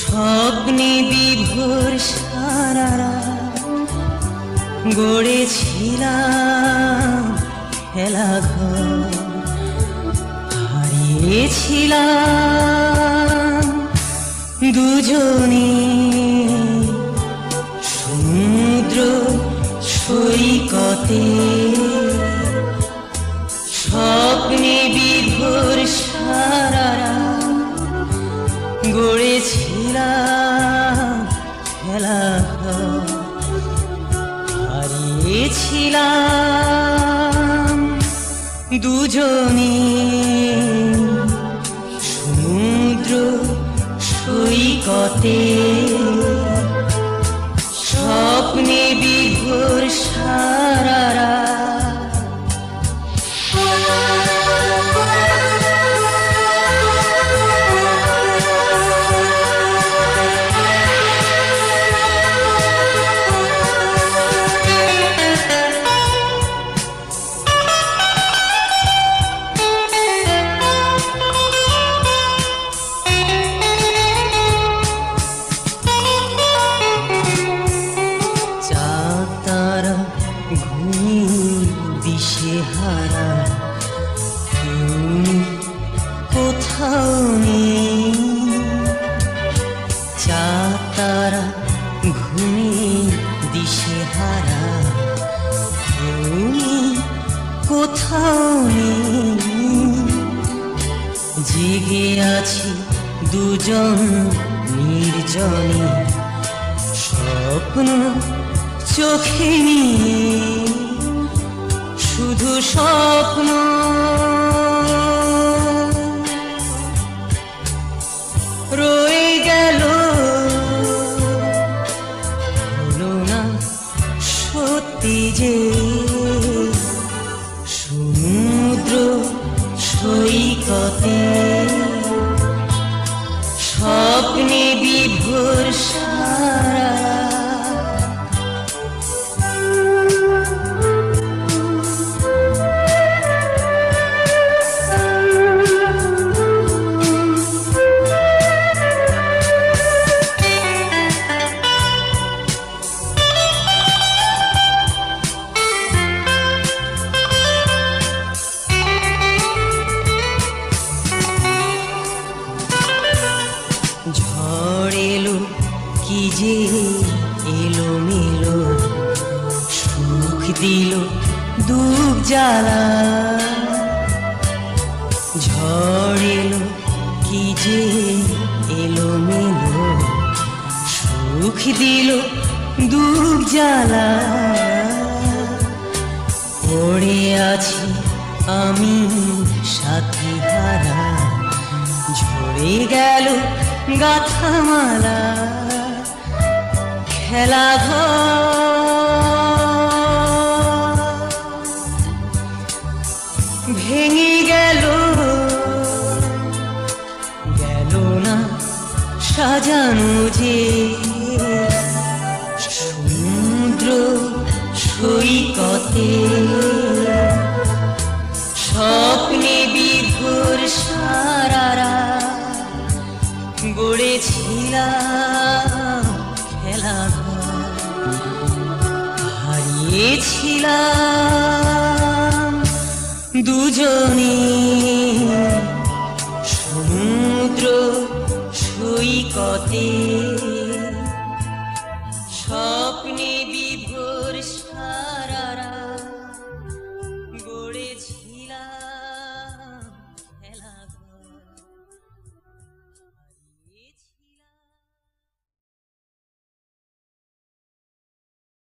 স্বপ্নে বিভোর সারারা গড়েছিলাম খেলাঘর হারিয়েছিলাম দুজনী। হারিয়েছিলাম দুজনে। সমুদ্র সৈকতে স্বপ্নে বিভোর সারা ঘুমিয়ে দিশে তুমি কোথাও নেই। চাঁদ তারা ঘুমিয়ে দিশে হারা তুমি কোথাও নেই। জেগে আছি দুজন নির্জনে। স্বপ্ন চোখে নিয়ে। স্বপ্ন। রয়ে গেল না সত্যি যে সমুদ্র সৈকতে। কি যে এলো মেলো সুখ দিল দুঃখ জ্বালা। ঝড় এলো কি যে এলো মেলো সুখ দিল দুঃখ জ্বালা। পড়ে আছি আমি সাথী হারা। ঝরে গেল গাথামালা। খেলা ভেঙে গেল গেল না সাজানো যে সমুদ্র সৈকতে। স্বপ্নে বিভোর সারা রাত গড়েছিলাম। হারিয়েছিলাম দুজনে